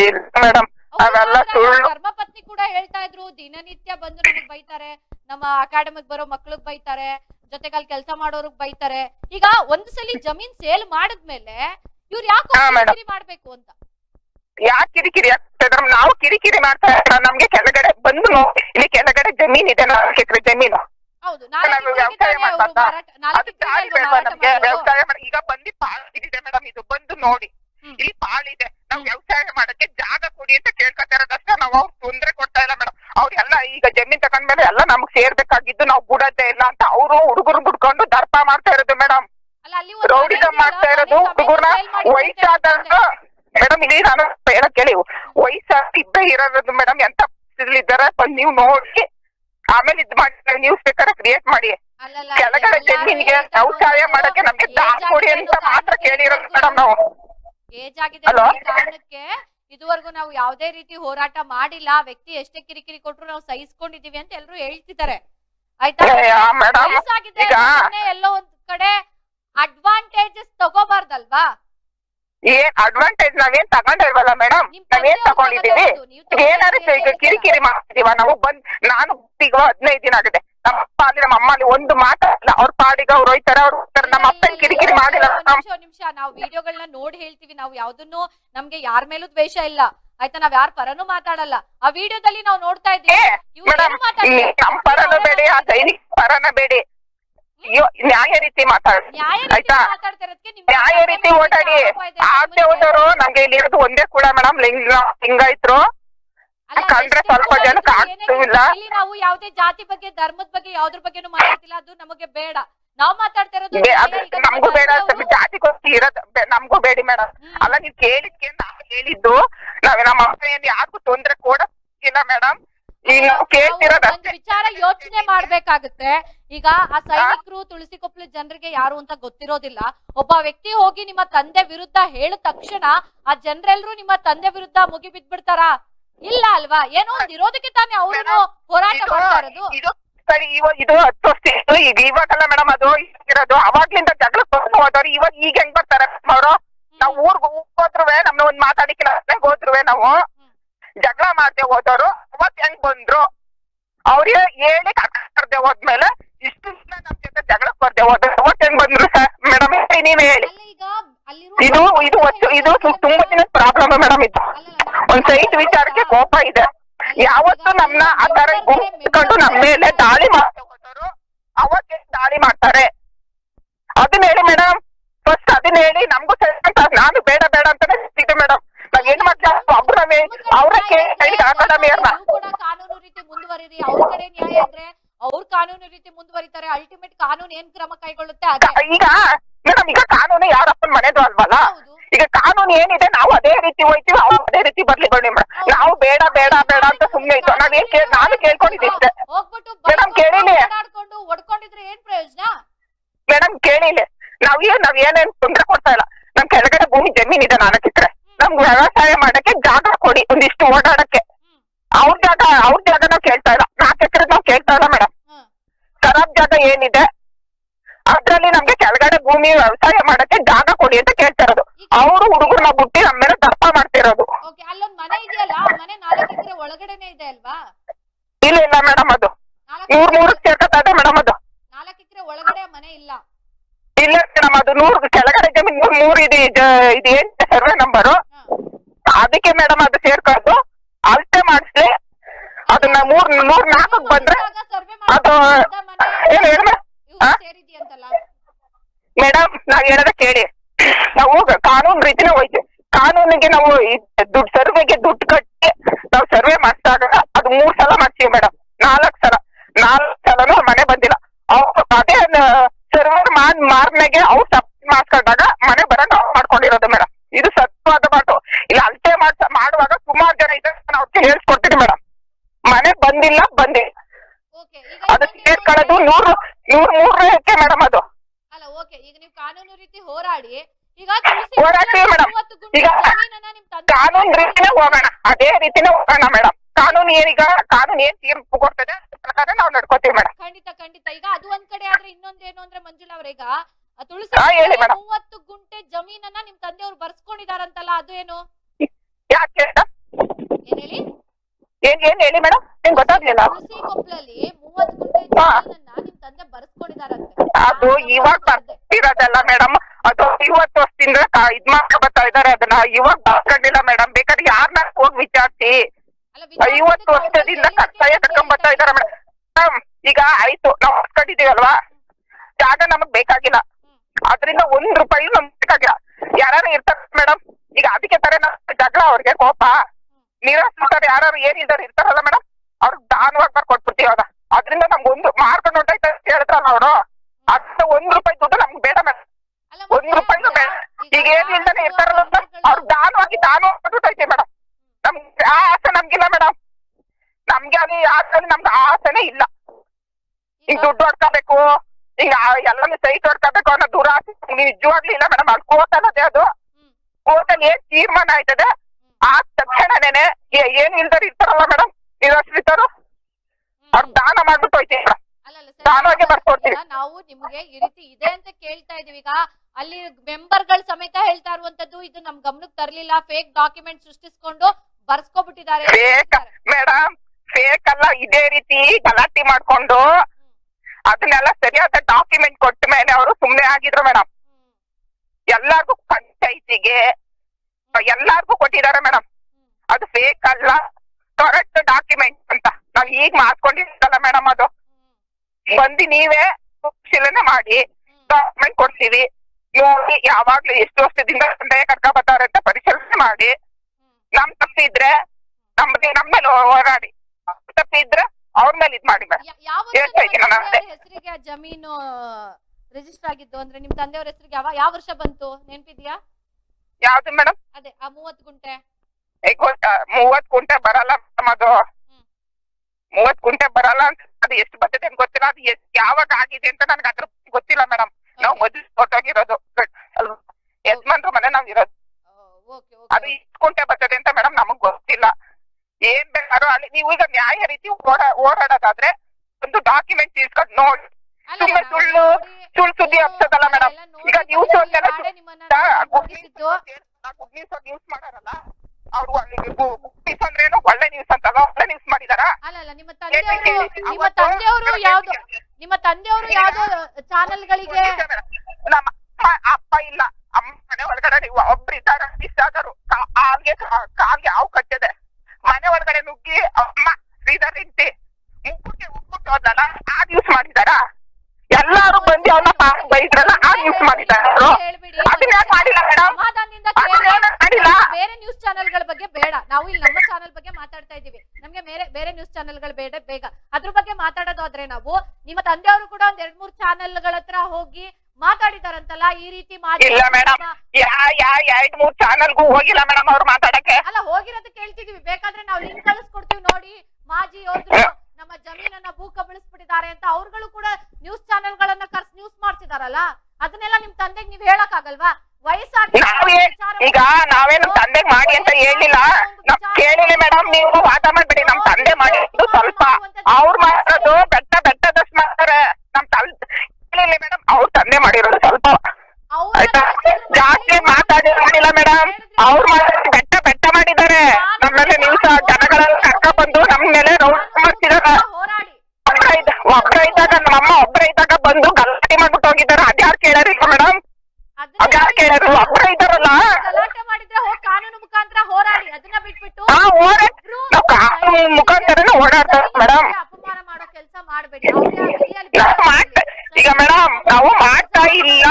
ಇಲ್ಲ ಮೇಡಮ್. ಅವೆಲ್ಲ ಸುಳ್ಳು. ಧರ್ಮಪತ್ನಿ ಕೂಡ ಹೇಳ್ತಾ ಇದ್ರು. ದಿನನಿತ್ಯ ಬಂದು ನಮಗ್ ಬೈತಾರೆ. ನಮ್ಮ ಅಕಾಡೆಮಿಗ್ ಬರೋ ಮಕ್ಳಿಗ್ ಬೈತಾರೆ. ಜೊತೆಗೆ ಅಲ್ಲಿ ಕೆಲಸ ಮಾಡೋರ್ಗ್ ಬೈತಾರೆ. ಈಗ ಒಂದ್ ಸಲಿ ಜಮೀನ್ ಸೇಲ್ ಮಾಡಿದ್ಮೇಲೆ ಇವ್ರ ಯಾಕೆ ಮಾಡ್ಬೇಕು ಅಂತ? ಯಾಕೆ ಕಿರಿಕಿರಿ? ಆಗ್ತದೆ ನಾವು ಕಿರಿಕಿರಿ ಮಾಡ್ತಾ ಇಲ್ಲ ನಮ್ಗೆ ಕೆಳಗಡೆ ಬಂದು ಇಲ್ಲಿ ಕೆಳಗಡೆ ಜಮೀನ್ ಇದೆ ನಾಲ್ಕು ಎಕರೆ ಜಮೀನು. ವ್ಯವಸಾಯ ಈಗ ಬಂದು ಇದೆ ಮೇಡಮ್ ಇದು ಬಂದು ನೋಡಿ. ಇಲ್ಲಿ ಪಾಳಿದೆ. ನಾವು ವ್ಯವಸಾಯ ಮಾಡಕ್ಕೆ ಜಾಗ ಕೊಡಿ ಅಂತ ಕೇಳ್ಕೊತಾ ಇರೋದಷ್ಟೇ ನಾವು ಅವ್ರು ತೊಂದ್ರೆ ಕೊಡ್ತಾ ಇಲ್ಲ ಮೇಡಮ್ ಅವ್ರೆಲ್ಲ ಈಗ ಜಮೀನ್ ತಗೊಂಡ್ಮೇಲೆ ಎಲ್ಲ ನಮ್ಗ್ ಸೇರ್ಬೇಕಾಗಿದ್ದು ನಾವು ಬಿಡೋದೇ ಇಲ್ಲ ಅಂತ ಅವರು ಹುಡುಗರು ಬಿಡ್ಕೊಂಡು ದರ್ಪ ಮಾಡ್ತಾ ಇರೋದು ಮೇಡಮ್ ರೌಡಿಸಮ್ ಮಾಡ್ತಾ ಇರೋದು ಹುಡುಗರ್ನ ವಯಸ್ಸಾದ. ಮೇಡಮ್ ಇಲ್ಲಿ ನಾನು ಹೇಳ ಕೇಳಿ. ವಯಸ್ಸಾದ ಇದ್ದೇ ಇರೋದು ಮೇಡಮ್ ಎಂತ ಇದ್ದಾರೆ? ಬಂದ್ ನೀವು ನೋಡಿ. ಆಮೇಲೆ ಇದ್ ಮಾಡಿ ನ್ಯೂಸ್ ಪೇಪರ್ ಕ್ರಿಯೇಟ್ ಮಾಡಿ. ಕೆಳಗಡೆ ಜಮೀನ್ಗೆ ವ್ಯವಸಾಯ ಮಾಡಕ್ಕೆ ನಮ್ಗೆ ದಾಸ್ ಕೊಡಿ ಅಂತ ಮಾತ್ರ ಕೇಳಿರೋದು ಮೇಡಮ್ ನಾವು. ಏಜ್ ಆಗಿದೆ ಅನ್ನೋ ಕಾರಣಕ್ಕೆ ಇದುವರೆಗೂ ನಾವು ಯಾವುದೇ ರೀತಿ ಹೋರಾಟ ಮಾಡಿಲ್ಲ. ವ್ಯಕ್ತಿ ಎಷ್ಟೇ ಕಿರಿಕಿರಿ ಕೊಟ್ರು ನಾವು ಸಹಿಸ್ಕೊಂಡಿದೀವಿ ಅಂತ ಎಲ್ಲರೂ ಹೇಳ್ತಿದ್ದಾರೆ. ಆಯ್ತಾ? ವಯಸ್ಸಾಗಿದೆ ಎಲ್ಲೋ ಒಂದ್ ಕಡೆ ಅಡ್ವಾಂಟೇಜಸ್ ತಗೋಬಾರ್ದಲ್ವಾ? ಏನ್ ಅಡ್ವಾಂಟೇಜ್ ನಾವೇನ್ ತಗೊಂಡಿಲ್ವಲ್ಲ ಮೇಡಮ್ ನಾವೇನ್ ತಗೊಂಡಿದೀವಿ ಏನಾದ್ರು ಕಿರಿಕಿರಿ ಮಾಡ್ತೀವ? ನಾವು ಬಂದ್ ನಾನು ಈಗ ಹದಿನೈದು ದಿನ ಆಗಿದೆ. ನಮ್ಮ ಅಪ್ಪ ಅಲ್ಲಿ ನಮ್ಮ ಅಮ್ಮ ಅಲ್ಲಿ. ಒಂದು ಮಾತಾಡಲ್ಲ ಅವ್ರ ಪಾಡಿಗೆ ಅವ್ರು ಹೋಯ್ತಾರೆ ಅವ್ರು ಹೋಗ್ತಾರೆ. ನಮ್ಮ ಅಪ್ಪ ಏನ್ ಕಿರಿಕಿರಿ ಮಾಡಿಲ್ಲ. ಒಂದ್ ನಿಮಿಷ ನಾವು ವಿಡಿಯೋಗಳನ್ನ ನೋಡಿ ಹೇಳ್ತೀವಿ. ನಾವು ಯಾವ್ದನ್ನು ನಮ್ಗೆ ಯಾರ ಮೇಲೂ ದ್ವೇಷ ಇಲ್ಲ. ಆಯ್ತಾ? ನಾವ್ ಯಾರ ಪರನೂ ಮಾತಾಡಲ್ಲ. ಆ ವಿಡಿಯೋದಲ್ಲಿ ನಾವು ನೋಡ್ತಾ ಏ ಇದ್ದೀವಿ ಇವ್ರು ಮೇಡಮ್ ಏನು? ನಮ್ ಪರನ ಬೇಡಿ ಆ ಸೈನಿಕ ಪರನ ಬೇಡಿ. ಅಯ್ಯೋ ನ್ಯಾಯ ರೀತಿ ಮಾತಾಡಿ ನ್ಯಾಯ ರೀತಿ ಆಯ್ತಾ? ಮಾತಾಡ್ತಾ ಇರೋದಕ್ಕೆ ನಿಮ್ಗೆ ನ್ಯಾಯ ರೀತಿ ಓಡಾಡಿ ನಿಮ್ಮನ್ನ ಹೋದವರು ನಮ್ಗೆ ಇಲ್ಲಿ ಇರೋದು ಒಂದೇ ಕೂಡ ಮೇಡಮ್ ಲಿಂಗ ಲಿಂಗಾಯ್ತರು. ಕಂಡ್ರೆ ಸ್ವಲ್ಪ ಜನಕ್ಕೆ ಆಗ್ತಿಲ್ಲ. ಇಲ್ಲಿ. ನಾವು ಯಾವುದೇ ಜಾತಿ ಬಗ್ಗೆ ಧರ್ಮದ ಬಗ್ಗೆ ಯಾವ್ದ್ರ ಬಗ್ಗೆನೂ ಮಾತಾಡ್ತಿಲ್ಲ. ಅದು ನಮಗೆ ಬೇಡ. ನಾವ್ ಮಾತಾಡ್ತಾ ಇರೋದು ಬೇ- ಅದು ಈಗ ನಮ್ಗೂ ಬೇಡ ನಮ್ಮ ತಂದೆಯವರು- ಜಾತಿ ಗೊತ್ತಿ ಇರೋದು ಬೇ- ನಮ್ಗೂ ಬೇಡಿ ಮೇಡಮ್. ಅಲ್ಲ ನೀವ್ ಕೇಳಿದ್ಕೆ ನಾವು ಹೇಳಿದ್ದು ನಾವ್ ನಮ್ಮ ಅಪ್ಪ ಏನ್ ಯಾರಿಗೂ ತೊಂದ್ರೆ ಕೊಡಕ್ಕಿಲ್ಲ ಮೇಡಮ್ ಈಗ ನಾವು ಕೇಳ್ತಿರೋದು ನಾವು ಒಂದು ವಿಚಾರ ಯೋಚನೆ ಮಾಡ್ಬೇಕಾಗುತ್ತೆ. ಈಗ ಆ ಸೈನಿಕರು ತುಳಸಿ ಕೊಪ್ಪಳ ಜನರಿಗೆ ಯಾರು ಅಂತ ಗೊತ್ತಿರೋದಿಲ್ಲ. ಒಬ್ಬ ವ್ಯಕ್ತಿ ಹೋಗಿ ನಿಮ್ಮ ತಂದೆ ವಿರುದ್ಧ ಹೇಳಿದ ತಕ್ಷಣ ಆ ಜನರೆಲ್ಲರೂ ನಿಮ್ಮ ತಂದೆ ವಿರುದ್ಧ ಮುಗಿ ಬಿದ್ಬಿಡ್ತಾರ ಇಲ್ಲ ಅಲ್ವಾ? ಏನೋ ಒಂದ್ ಇರೋದಕ್ಕೆ ತಾನೇ ಅವರು ಹೋರಾಟ ಮಾಡ್ತಾ ಇರೋದು. ಇದು ಸರಿ ಇವಾಗ ಇದು ಹತ್ತು ವರ್ಷ ಈಗ ಇವಾಗಲ್ಲ ಮೇಡಮ್ ಅದು ಇರೋದು. ಅವಾಗ್ಲಿಂದ ಜಗಳ ಹೋದವ್ರು. ಇವಾಗ ಈಗ ಹೆಂಗ್ ಬರ್ತಾರೆ ಅವರು? ನಾವ್ ಊರ್ಗ್ ಹೋದ್ರುವೆ ನಮ್ನ ಒಂದ್ ಮಾತಾಡಿಕಿಲ್ಲ ಹೋದ್ರುವೆ ನಾವು. ಜಗಳ ಮಾಡ್ದೆ ಹೋದವ್ರು. ಅವತ್ ಹೆಂಗ್ ಬಂದ್ರು? ಅವ್ರಿಗೆ ಹೇಳಿ ಕರ್ದೆ ಹೋದ್ಮೇಲೆ ಇಷ್ಟು ದಿನ ನಮ್ ಜೊತೆ ಜಗಳಕ್ ಬರ್ದೆ ಹೋದ್ರು. ಅವತ್ ಹೆಂಗ್ ಬಂದ್ರು ಸರ್? ಮೇಡಮ್ ನೀವೇ ಹೇಳಿ. ಈಗ ಇದು ಇದು ಇದು ತುಂಬಾ ದಿನ ಪ್ರಾಬ್ಲಮ್ ಮೇಡಮ್ ಇದು. ಒಂದ್ ಸೈಟ್ ವಿಚಾರಕ್ಕೆ ಕೋಪ ಇದೆ. ಯಾವತ್ತು ನಮ್ಮನ್ನ ಆ ತರ ಗುಂಪಿಕೊಂಡು ನಮ್ ಮೇಲೆ ದಾಳಿ ಮಾಡ್ತಾರೆ ಅವತ್ತೇ ದಾಳಿ ಮಾಡ್ತಾರೆ. ಅದನ್ನ ಹೇಳಿ ಮೇಡಮ್ ಫಸ್ಟ್ ಅದನ್ನ ಹೇಳಿ ನಮಗೂ ಅಂತ ನಾನು ಬೇಡ ಬೇಡ ಅಂತಾನೆ ಇದು ಮೇಡಮ್ ನಾವ್ ಏನ್ ಮಾಡ್ತೀವಿ ಒಬ್ರ ಅವ್ರ ಮೇರ್ನ ಕೂಡ ಕಾನೂನು ರೀತಿ ಮುಂದುವರಿರಿ. ಅವ್ರ ಕಡೆ ನ್ಯಾಯ ಇದ್ರೆ ಅವ್ರ ಕಾನೂನು ರೀತಿ ಮುಂದುವರಿತಾರೆ. ಅಲ್ಟಿಮೇಟ್ ಕಾನೂನು ಏನ್ ಕ್ರಮ ಕೈಗೊಳ್ಳುತ್ತೆ ಈಗ ಮೇಡಮ್ ಈಗ ಕಾನೂನು ಯಾರಪ್ಪನ ಮನೆದು ಅಲ್ವಲ್ಲ? ಈಗ ಕಾನೂನು ಏನಿದೆ ನಾವು ಅದೇ ರೀತಿ ಹೋಯ್ತೀವಿ ಅವ್ರು ಅದೇ ರೀತಿ ಬರ್ಲಿ ಬನ್ನಿ ಮೇಡಮ್. ನಾವು ಬೇಡ ಬೇಡ ಬೇಡ ಅಂತ ಸುಮ್ನೆ ಇತ್ತು ನಾವೇನ್ ಕೇಳಿ ನಾನು ಕೇಳ್ಕೊಂಡಿದ್ದೆ ಮೇಡಮ್, ಕೇಳಿಲಿ. ಓಡಾಡ್ಕೊಂಡು ಹೊಡ್ಕೊಂಡಿದ್ರೆ ಏನ್ ಪ್ರಯೋಜನ? ಮೇಡಮ್ ಕೇಳಿಲ್ಲ ನಾವ್ ಏನ್ ನಾವ್ ಏನೇನ್ ತೊಂದ್ರೆ ಕೊಡ್ತಾ ಇಲ್ಲ. ನಮ್ ಕೆಳಗಡೆ ಭೂಮಿ ಜಮೀನ್ ಇದೆ ನಾನು ಚಿತ್ರೆ ನಮ್ಗೆ ವ್ಯವಸಾಯ ಮಾಡಕ್ಕೆ ಜಾಗ ಕೊಡಿ ಒಂದಿಷ್ಟು ಓಡಾಡಕ್ಕೆ. ಅವ್ರ ಜಾಗ ಅವ್ರ ಜಾಗ ನಾವ್ ಕೇಳ್ತಾ ಇಲ್ಲ. ನಾಲ್ಕು ಎಕರೆ ನಾವ್ ಕೇಳ್ತಾ ಇಲ್ಲ ಮೇಡಮ್. ಖರಾಬ್ ಜಾಗ ಏನಿದೆ? ಅದ್ರಲ್ಲಿ ನಮ್ಗೆ ಕೆಳಗಡೆ ಭೂಮಿ ವ್ಯವಸಾಯ ಮಾಡಕ್ಕೆ ಜಾಗ ಕೊಡಿ ಅಂತ ಕೇಳ್ತಾ ಇರೋದು. ಅವರು ಹುಡುಗರನ್ನ ಬುಟ್ಟಿ ನಮ್ಮ ಮೇಲೆ ದರ್ಪ ಮಾಡ್ತಿರೋದು. ಓಕೆ ಅಲ್ಲೊಂದ್ ಮನೆ ಇದೆಯಲ್ಲ ಆ ಮನೆ ನಾಲ್ಕು ಎಕರೆ ಒಳಗಡೆನೆ ಇದೆ ಅಲ್ವಾ? ಇಲ್ಲ ಇಲ್ಲ ಮೇಡಮ್ ಅದು. ನಾಲ್ಕು ನೂರ್ ಮೂರಕ್ಕೆ ಸೇರ್ಕೊತಾ ಇದೆ ಮೇಡಮ್ ಅದು. ನಾಲ್ಕು ಎಕರೆ ಒಳಗಡೆ ಮನೆ ಇಲ್ಲ. ಇಲ್ಲ ಮೇಡಮ್ ಅದು ನೂರ್ ಕೆಳಗಡೆ ಜಮೀನ್ ನೂರ್ ಮೂರ್ ಇದೆ ಇದು- ಇದು ಏನ್ ಸರ್ವೆ ನಂಬರು? ಹ. ಅದಕ್ಕೆ ಮೇಡಮ್ ಅದು ಸೇರ್ಕೊಂಡು ಅಳತೆ ಮಾಡಿಸ್ಲಿ. ಅದನ್ನ ಮೂರ್ ಮೂರ್ ನಾಲ್ಕಕ್ ಬಂದ್ರೆ ಸರ್ವೆ ಅದು ಏನ್ ಹೇಳಿ? ಮೇಡಮ್ ನಾವ್ ಹೇಳೋದ ಕೇಳಿ. ನಾವು ಕಾನೂನು ರೀತಿನೇ ಹೋಯ್ತೀವಿ. ಕಾನೂನಿಗೆ ನಾವು ದುಡ್ಡು, ಸರ್ವೆಗೆ ದುಡ್ಡು ಕಟ್ಟಿ ನಾವು ಸರ್ವೆ ಮಾಡಿಸಿದಾಗ ಅದು ಮೂರ್ ಸಲ ಮಾಡ್ತೀವಿ ಮೇಡಮ್. ನಾಲ್ಕ್ ಸಲ. ನಾಲ್ಕ್ ಸಲನು ಮನೆ ಬಂದಿಲ್ಲ. ಅವ್ರು ಅದೇ ಸರ್ವರ್ ಮಾಡ್ ಮಾರ್ನೆಗೆ ಅವ್ರು ತಪ್ಪು ಮಾಡ್ಕೊಂಡಾಗ ಮನೆ ಬರ ನಾವು ಮಾಡ್ಕೊಂಡಿರೋದು ಮೇಡಮ್. ಇದು ಸತ್ಯವಾದ ಮಾತು. ಇಲ್ಲ ಅಳತೆ ಮಾಡ್ಸ ಮಾಡುವಾಗ ಸುಮಾರು ಜನ ಇದ್ದಾರೆ ನಾವು ಹೇಳ್ಸ್ಕೊಡ್ತೀನಿ ಮೇಡಮ್. ಮನೆ ಬಂದಿಲ್ಲ ಬಂದಿಲ್ಲ. ಅದು ಇನ್ನೊಂದು ಸೇರ್ಕೊಳ್ಳೋದು ನೂರು ಮೇಡಮ್ ಅದು. ಅಲ್ಲ ಓಕೆ ಈಗ ನೀವು ಕಾನೂನು ರೀತಿ ಹೋರಾಡಿ ಈಗ ಹೋರಾಡ್ತೀವಿ ಕಾನೂನ್ ರೀತಿನೇ ಹೋಗೋಣ. ಅದೇ ರೀತಿನೇ ಹೋಗೋಣ ಮೇಡಮ್. ಕಾನೂನು ಏನೀಗ ಕಾನೂನು ಏನ್ ತೀರ್ಪು ಕೊಡ್ತದೆ ಪ್ರಕಾರ ನಾವು ನಡ್ಕೋತೀವಿ ಮೇಡಮ್. ಖಂಡಿತ ಖಂಡಿತ. ಈಗ ಅದು ಒಂದ್ ಕಡೆ ಆದ್ರೆ ಇನ್ನೊಂದೇನು ಅಂದ್ರೆ ಮಂಜುಳಾ ಅವ್ರೀಗ ತುಳಸಿ. ಮೂವತ್ತು ಗುಂಟೆ ಜಮೀನನ್ನ ನಿಮ್ ತಂದೆಯವ್ರು ಬರ್ಸ್ಕೊಂಡಿದಾರಂತಲ್ಲ ಅದು ಏನು? ಯಾಕೆ ಏನ್ ಹೇಳಿ? ಏನ್ ಏನ್ ಹೇಳಿ ಮೇಡಮ್? ಏನ್ ಗೊತ್ತಾಗ್ಲಿಲ್ಲ. ತುಳಸಿ ಮೂವತ್ತು ಗುಂಟೆ ನಿಮ್ ತಂದೆ ಬರ್ಸ್ಕೊಂಡಿದಾರಂತೆ ಅದು ಇವಾಗ ಬರ್ತಿರೋದಲ್ಲ ಮೇಡಮ್? ಅದು ಐವತ್ತು ವರ್ಷದಿಂದ ಕ- ಇದ್ ಮಾಡ್ಕೊ ಬರ್ತಾ ಇದಾರೆ ಅದನ್ನ ಇವಾಗ ಬರ್ಕೊಂಡಿಲ್ಲ ಮೇಡಮ್. ಬೇಕಾದ್ರೆ ಯಾರನ್ನ ಹೋಗಿ ವಿಚಾರಿಸಿ? ಅಲ್ಲ, ವಿಚಾರಿಸಿದ್ದಕ್ಕೆ ಐವತ್ತು ವರ್ಷದಿಂದ ಕಟ್ಟಾಯ ಏನ್ ಕಟ್ಕೊಂಡ್ ಬರ್ತಾ ಇದಾರೆ ಮೇಡಮ್. ಈಗ ಆಯ್ತು. ನಾವು ಹೊಸ್ಕೊಂಡಿದೀವಲ್ವಾ ಜಾಗ ನಮಗ್ ಬೇಕಾಗಿಲ್ಲ. ಅದ್ರಿಂದ ಒಂದ್ ರೂಪಾಯಿ ನಮ್ಗೆ ಬೇಕಾಗಿಲ್ಲ. ಯಾರು ಇರ್ತಾರ ಮೇಡಮ್? ಈಗ ಅದಕ್ಕೆ ತರ ಜಗಳ ಅವ್ರಿಗೆ ಕೋಪ. ನಿರಾಶ್ರಿತರು ಯಾರು ಏನಿದ್ದಾರೆ ಇರ್ತಾರಲ್ಲ ಮೇಡಮ್? ಅವ್ರಿಗೆ ದಾನವಾಗಿ ಬರ್ಕೊಟ್ಬಿಡ್ತೀವಿ ಅದ ಅದ್ರಿಂದ ನಮ್ಗೆ ಒಂದು ಮಾರ್ಕೊಂಡು ಹೊಂಟೈತೆ ಅಂತ ಹೇಳಿದ್ರಲ್ಲ ಅವರು. ಅಷ್ಟು ಒಂದ್ ರೂಪಾಯಿ ದುಡ್ಡು ನಮ್ಗೆ ಬೇಡ ಮೇಡಮ್. ಒಂದ್ ರೂಪಾಯಿ ಬೇಡ. ಈಗ ಏನಿಲ್ದಾನೆ ಇರ್ತಾರಲ್ಲ ರಾಜು ಅವ್ರು ದಾನವಾಗಿ ದಾನ ಕೊಟ್ಬಿಟ್ಟೈತೆ ಮೇಡಮ್. ನಮ್ಗೆ ಆ ಆಸೆ ನಮ್ಗಿಲ್ಲ ಮೇಡಮ್. ನಮ್ಗೆ ಅದು ಆಸೆ ನಮ್ಗೆ ಆ ಆಸೆನೇ ಇಲ್ಲ. ಈಗ ದುಡ್ಡು ಹೊಡ್ಕೋಬೇಕು. ಈಗ ಎಲ್ಲಾನು ಸೈಟ್ ಹೊಡ್ಕೋಬೇಕು ಅನ್ನೋ ದೂರ ಆಸೆ ನಿಜವಾಗ್ಲೂ ಇಲ್ಲ ಮೇಡಮ್. ಅಲ್ಲಿ ಕೋತಲ್ಲದೆ ಅದು ಕೋತಲ್ಲಿ ಏನ್ ತೀರ್ಮಾನ ಆಯ್ತದೆ? ಆ ತಕ್ಷಣನೇನೆ ಏನ್ ಇಲ್ದಾರ ಇರ್ತಾರಲ್ಲ ಮೇಡಮ್. ನಿರಾಶ್ರಿತರು ಅವ್ರು ದಾನ ಮಾಡ್ಬಿಟ್ಟು ಹೋಯ್ತೀವಿ ಮೇಡಮ್ ಅಲ್ಲ, ಅಲ್ಲ, ಸರಿ, ತಾನಾಗೆ ಈಗ ಬರ್ಕೊಡ್ತೀವಿ. ನಾವು ನಿಮ್ಗೆ ಈ ರೀತಿ ಇದೆ ಅಂತ ಕೇಳ್ತಾ ಇದೀವಿ ಈಗ ಅಲ್ಲಿ ಮೆಂಬರ್ಗಳು ಸಮೇತ ಹೇಳ್ತಾ ಇರುವಂತದ್ದು ಇದು ನಮ್ ಗಮನಕ್ಕೆ ತರ್ಲಿಲ್ಲ. ಫೇಕ್ ಡಾಕ್ಯುಮೆಂಟ್ ಸೃಷ್ಟಿಸ್ಕೊಂಡು ಬರ್ಸ್ಕೊಬಿಟ್ಟಿದ್ದಾರೆ. ಮೇಡಮ್ ಫೇಕ್ ಅಲ್ಲ ಇದೇ ರೀತಿ ಗಲಾಟೆ ಮಾಡ್ಕೊಂಡು ಅದನ್ನೆಲ್ಲ ಸರಿಯಾದ ಡಾಕ್ಯುಮೆಂಟ್ ಕೊಟ್ಟ ಮೇಲೆ ಅವರು ಸುಮ್ನೆ ಆಗಿದ್ರು ಮೇಡಮ್. ಎಲ್ಲಾರ್ಗು ಪಂಚಾಯ್ತಿಗೆ ಎಲ್ಲಾರ್ಗು ಕೊಟ್ಟಿದ್ದಾರೆ ಮೇಡಮ್. ಅದು ಫೇಕ್ ಬೇಕಲ್ಲ ಕರೆಕ್ಟ್ ಡಾಕ್ಯುಮೆಂಟ್ ಅಂತ. ನಾವ್ ಈಗ ಮಾಡ್ಕೊಂಡಿರ್ತಲ್ಲ ಮೇಡಮ್ ಅದು. ಬಂದು ನೀವೇ ಪರಿಶೀಲನೆ ಮಾಡಿ ಡಾಕ್ಯುಮೆಂಟ್ ಕೊಡ್ತೀವಿ. ನೋಡಿ ಯಾವಾಗ್ಲೂ ಎಷ್ಟು ವರ್ಷದಿಂದ ತಂದೆಯ ಕರ್ಕ ಬರ್ತಾರೆ ಅಂತ ಪರಿಶೀಲನೆ ಮಾಡಿ. ನಮ್ ತಪ್ಪಿದ್ರೆ ನಮ್ದು ನಮ್ಮ ಮೇಲೆ ಹೋರಾಡಿ. ತಪ್ಪಿ ಇದ್ರೆ ಅವ್ರ ಮೇಲೆ ಇದ್ ಮಾಡಿ ಮೇಡಮ್ ಯಾವ ಹೇಳ್ತಾ ಇದ್ದೀನಿ ನಾನು ಹೆಸರಿಗೆ ಜಮೀನು ರಿಜಿಸ್ಟರ್ ಆಗಿದ್ದು? ಅಂದ್ರೆ ನಿಮ್ ತಂದೆಯವ್ರ ಹೆಸರಿಗೆ ಯಾವ ಯಾವ ವರ್ಷ ಬಂತು? ನೆನ್ಪಿದ್ಯಾ? ಯಾವ್ದು ಮೇಡಮ್ ಅದೇ ಆ ಮೂವತ್ ಗುಂಟೆ. ಮೂವತ್ ಕುಂಟೆ ಬರಲ್ಲ ಮೇಡಮ್ ಅದು. ಮೂವತ್ ಕುಂಟೆ ಬರಲ್ಲ ಅಂತ ಅದು ಎಷ್ಟು ಬರ್ತದೆ ಅಂತ ಗೊತ್ತಿಲ್ಲ. ಅದು ಎಷ್ಟ್ ಯಾವಾಗ ಆಗಿದೆ ಅಂತ ನನ್ಗೆ ಅದ್ರ ಗೊತ್ತಿಲ್ಲ ಮೇಡಮ್. ನಾವು. ಮೊದಲು ಹೊರಟೋಗಿರೋದು ಯಜಮಾನ್ರ ಮನೆ ನಾವ್ ಇರೋದು. ಅದು ಇಷ್ಟು ಎಷ್ಟು ಕುಂಟೆ ಬರ್ತದೆ ಅಂತ ಮೇಡಮ್ ನಮಗ್ ಗೊತ್ತಿಲ್ಲ. ಏನ್ ಬೇಕಾದ್ರೂ ಅಲ್ಲಿ ನೀವು ಈಗ ನ್ಯಾಯ ರೀತಿ ಓಡಾ ಓಡಾಡೋದಾದ್ರೆ ಒಂದು ಡಾಕ್ಯುಮೆಂಟ್ ಇಸ್ಕೊಂಡು ನೋಡಿ. ಸುಳ್ಳು ಸುಳ್ಳು ಸುದ್ದಿ ಆಗ್ತದಲ್ಲ ಮೇಡಮ್. ಈಗ ನ್ಯೂಸ್ ಒಂದೆಲ್ಲ ನ್ಯೂಸ್ ಮಾಡಾರಲ್ಲ? ಅವ್ರು ನ್ಯೂಸ್ ಅಂದ್ರೆ ಏನು? ಒಳ್ಳೆ ನ್ಯೂಸ್ ಅಂತಲ್ಲ ಒಳ್ಳೆ ನ್ಯೂಸ್ ಮಾಡಿದಾರ? ಅಲ್ಲ ಅಲ್ಲ ನಿಮ್ಮ ತಂದೆಯವರು ನಿಮ್ಮ ತಂದೆಯವರು ಯಾವ್ದು ನಿಮ್ಮ ತಂದೆಯವರು ಯಾವ್ದು ಚಾನೆಲ್ಗಳಿಗೆ ನಮ್ಮ ಅಪ್ಪ ಅಪ್ಪ ಇಲ್ಲ. ಅಮ್ಮ ಮನೆ ಒಳಗಡೆ ನೀವು ಒಬ್ರು ಇದ್ದಾರೆ? ಇಷ್ಟಾದರು ಕಾಲ್ಗೆ ಕಾಲ್ಗೆ ಹಾವು ಕಟ್ಟಿದೆ ಮನೆ ಒಳಗಡೆ ನುಗ್ಗಿ ಅಮ್ಮ ಶ್ರೀಧರ್ ಇಂತಿ ಮುಕ್ಕುಕ್ಕೆ ಉಕ್ಬಿಟ್ಟು ಹೋದಲ್ಲ ಆ ನ್ಯೂಸ್ ಮಾಡಿದಾರ? ಎಲ್ಲಾರು ಬಂದು ಅವನ್ನ ಬೈದ್ರಲ್ಲ ಆ ನ್ಯೂಸ್ ಮಾಡಿದ್ದಾರೆ. ಹೇಳ್ಬಿಡಿ ಅದನ್ನ ಯಾಕೆ ಮಾಡಿಲ್ಲ ಮೇಡಮ್? ಮಾಡಿಲ್ಲ? ಬೇರೆ ನ್ಯೂಸ್ ಚಾನೆಲ್ಗಳ ಬಗ್ಗೆ ಬೇಡ. ನಾವು ಇಲ್ಲಿ ನಮ್ಮ ಚಾನೆಲ್ ಬಗ್ಗೆ ಮಾತಾಡ್ತಾ ಇದೀವಿ ನಮ್ಗೆ ಬೇರೆ ಬೇರೆ ನ್ಯೂಸ್ ಚಾನೆಲ್ಗಳು ಬೇಡ ಬೇಗ. ಅದ್ರ ಬಗ್ಗೆ ಮಾತಾಡೋದಾದ್ರೆ ನಾವು ನಿಮ್ಮ ತಂದೆಯವರು ಕೂಡ ಒಂದ್ ಎರಡ್ ಮೂರ್ ಚಾನೆಲ್ಗಳ ಹತ್ರ ಹೋಗಿ ಮಾತಾಡಿದಾರಂತಲ್ಲ ಈ ರೀತಿ ಇಲ್ಲ ಮೇಡಮ್. ಯಾ ಯಾ ಎರಡ್ ಮೂರ್ ಚಾನಲ್ಗೂ ಹೋಗಿಲ್ಲ ಮೇಡಮ್ ಅವ್ರು ಮಾತಾಡಕ್ಕೆ. ಅಲ್ಲ ಹೋಗಿರೋದು ಕೇಳ್ತಿದೀವಿ ಬೇಕಾದ್ರೆ ನಾವು ಲಿಂಕ್ ಕಳಿಸ್ಕೊಡ್ತೀವಿ ನೋಡಿ. ಮಾಜಿ ಯೋಧರು ನಮ್ಮ ಜಮೀನನ್ನ ಭೂ ಕಬಳಿಸ್ಬಿಟ್ಟಿದ್ದಾರೆ ಅಂತ ಅವ್ರಗಳು ಕೂಡ ನ್ಯೂಸ್ ಚಾನೆಲ್ಗಳನ್ನ ಕರ್ಸ್ ನ್ಯೂಸ್ ಮಾಡ್ತಿದಾರಲ್ಲ ಅದನ್ನೆಲ್ಲ ನಿಮ್ ತಂದೆಗೆ ನೀವ್ ಹೇಳಕ್ ಆಗಲ್ವಾ ವಯಸ್ಸಾಗಿ ಈಗ ನಾವೇ ನಮ್ ತಂದೆಗ್ ಮಾಡಿ ಅಂತ ಹೇಳಿಲ್ಲ. ಕೇಳಿಲ್ಲ ಮೇಡಮ್ ನೀವು ವಾದ ಮಾಡ್ಬಿಡಿ. ನಮ್ ತಂದೆ ಮಾಡಿದ್ದು ಸ್ವಲ್ಪ ಅವ್ರು ಮಾಡೋದು ಬೆಟ್ಟ ಬೆಟ್ಟದಷ್ಟು ಮಾಡ್ತಾರೆ ನಮ್ ತಂದೆ ಕೇಳಿಲ್ಲ ಮೇಡಮ್ ಅವ್ರ ತಂದೆ ಮಾಡಿರೋದು ಸ್ವಲ್ಪ ಆಯ್ತಾ ಜಾಸ್ತಿ ಮಾತಾಡಿ ಮಾಡಿಲ್ಲ ಮೇಡಮ್ ಅವ್ರು ಮಾಡಿರೋದು ಬೆಟ್ಟ ಬೆಟ್ಟ ಮಾಡಿದ್ದಾರೆ ನಮ್ಮ ಮೇಲೆ ನ್ಯೂಸ್ ಜನಗಳೆಲ್ಲ ಕರ್ಕ ಬಂದು ನಮ್ ಮೇಲೆ ರೌಂಡ್ ಮಾಡ್ತಿದಾರ ಹೋರಾಡಿ ಒಬ್ರ ಇದ್ದ ಒಬ್ರ ಇದ್ದಾಗ ನಮ್ಮಮ್ಮ ಒಬ್ರ ಇದ್ದಾಗ ಬಂದು ಗಲಾಟೆ ಮಾಡ್ಬಿಟ್ಟು ಹೋಗಿದ್ದಾರೆ ಅದ್ಯಾರು ಕೇಳಾರಿಲ್ಲ ಮೇಡಮ್ ಅದನ್ನ ಅದ್ಯಾರು ಕೇಳಾರು ಒಬ್ರ ಇದ್ದಾರಲ್ಲ ಗಲಾಟೆ ಮಾಡಿದ್ರೆ ಹೋಗಿ ಕಾನೂನು ಮುಖಾಂತರ ಹೋರಾಡಿ ಅದನ್ನ ಬಿಟ್ಬಿಟ್ಟು ಹಾ ಓಡಾಡ್ ನಾವ್ ಕಾನೂನು ಮುಖಾಂತರನೇ ಓಡಾಡ್ತಾರೆ ಮೇಡಮ್ ಅಪಮಾನ ಮಾಡೋ ಕೆಲಸ ಮಾಡ್ಬೇಡಿ ಅವ್ರೇ ಆ ಗುರಿಯಲ್ಲಿ ನಾವು ಮಾಡ್ತಾ ಈಗ ಮೇಡಮ್ ನಾವು ಮಾಡ್ತಾ ಇಲ್ಲ